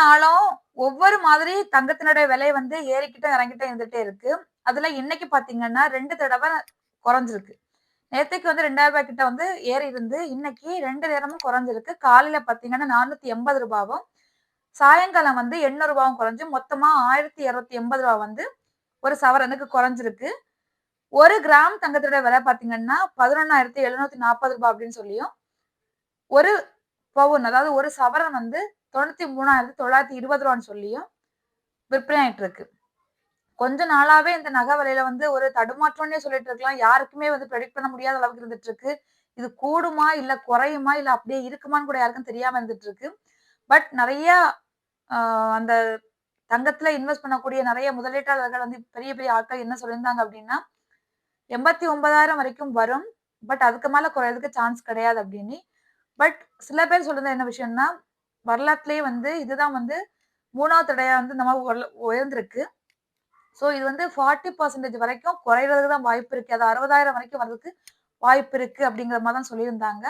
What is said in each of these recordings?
நாளும் ஒவ்வொரு மாதிரி தங்கத்தினுடைய விலை வந்து ஏறிக்கிட்டும் இறங்கிட்டும் இருந்துட்டே இருக்கு. அதுல இன்னைக்கு பாத்தீங்கன்னா ரெண்டு தடவை குறைஞ்சிருக்கு. நேற்றுக்கு வந்து ரெண்டாயிரம் ரூபாய் கிட்ட வந்து ஏறி இருந்து இன்னைக்கு ரெண்டு நேரமும் குறைஞ்சிருக்கு. காலையில பாத்தீங்கன்னா நானூத்தி எண்பது ரூபாவும் சாயங்காலம் வந்து எண்ணூறு ரூபாவும் குறைஞ்சு மொத்தமா ஆயிரத்தி இருநூத்தி எண்பது ரூபா வந்து ஒரு சவரனுக்கு குறைஞ்சிருக்கு. ஒரு கிராம் தங்கத்தோட விலை பாத்தீங்கன்னா பதினொன்னாயிரத்தி எழுநூத்தி நாற்பது ரூபாய் அப்படின்னு சொல்லியும் ஒரு பவுன் அதாவது ஒரு சவரன் வந்து தொண்ணூத்தி மூணாயிரத்தி தொள்ளாயிரத்தி இருபது ரூபான்னு சொல்லியும் விற்பனை ஆயிட்டு இருக்கு கொஞ்ச நாளாவே இந்த நகை விலையில வந்து ஒரு தடுமாற்றம்னே சொல்லிட்டு இருக்கலாம். யாருக்குமே வந்து ப்ரெடிக்ட் பண்ண முடியாத அளவுக்கு இருந்துட்டு இருக்கு. இது கூடுமா இல்ல குறையுமா இல்ல அப்படியே இருக்குமான்னு கூட யாருக்கும் தெரியாம இருந்துட்டு இருக்கு. பட் நிறைய அந்த தங்கத்துல இன்வெஸ்ட் பண்ணக்கூடிய நிறைய முதலீட்டாளர்கள் வந்து பெரிய பெரிய ஆட்கள் என்ன சொல்லியிருந்தாங்க அப்படின்னா எண்பத்தி ஒன்பதாயிரம் வரைக்கும் வரும். பட் அதுக்கு மேல குறையறதுக்கு சான்ஸ் கிடையாது அப்படின்னு. பட் சில பேர் சொல்றது என்ன விஷயம்னா வரலாற்றுலயே வந்து இதுதான் வந்து மூணாவது தடையா வந்து நம்ம உயர்ந்திருக்கு. ஸோ இது வந்து ஃபார்ட்டி பர்சன்டேஜ் வரைக்கும் குறையிறதுக்கு தான் வாய்ப்பு இருக்கு. அது அறுபதாயிரம் வரைக்கும் வர்றதுக்கு வாய்ப்பு இருக்கு அப்படிங்கிற மாதிரி தான் சொல்லியிருந்தாங்க.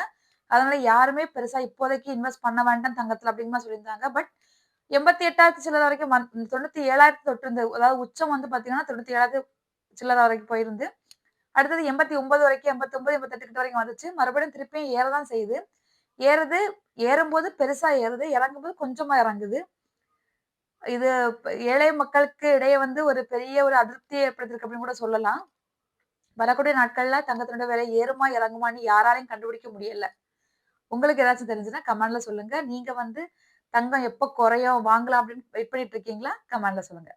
அதனால யாருமே பெருசா இப்போதைக்கு இன்வெஸ்ட் பண்ண வேண்டாம் தங்கத்தில் அப்படிங்கிற மாதிரி சொல்லியிருந்தாங்க. பட் எண்பத்தி எட்டாயிரத்து சில்லற வரைக்கும் தொண்ணூற்றி தொண்ணூத்தி ஏழாயிரத்தி தொட்டு இருந்தது அதாவது உச்சம் வந்து பார்த்தீங்கன்னா தொண்ணூத்தி ஏழாயிரத்தி சில்லற வரைக்கும் போயிருந்து அடுத்தது எண்பத்தி ஒன்பது வரைக்கும் எண்பத்தி ஒன்பது எண்பத்தெட்டு கிட்ட வரைக்கும் வந்துச்சு. மறுபடியும் திருப்பியும் ஏறதான் செய்யுது. ஏறுது ஏறும்போது பெருசா ஏறுது இறங்கும்போது கொஞ்சமா இறங்குது. இது ஏழை மக்களுக்கு இடையே வந்து ஒரு பெரிய ஒரு அதிருப்தியை ஏற்படுத்திருக்கு அப்படின்னு கூட சொல்லலாம். வரக்கூடிய நாட்கள்ல தங்கத்தினோட விலை ஏறுமா இறங்குமான்னு யாராலையும் கண்டுபிடிக்க முடியல. உங்களுக்கு ஏதாச்சும் தெரிஞ்சுன்னா கமெண்ட்ல சொல்லுங்க. நீங்க வந்து தங்கம் எப்போ குறையும் வாங்கலாம் அப்படின்னு வெயிட் பண்ணிட்டு இருக்கீங்களா? கமெண்ட்ல சொல்லுங்க.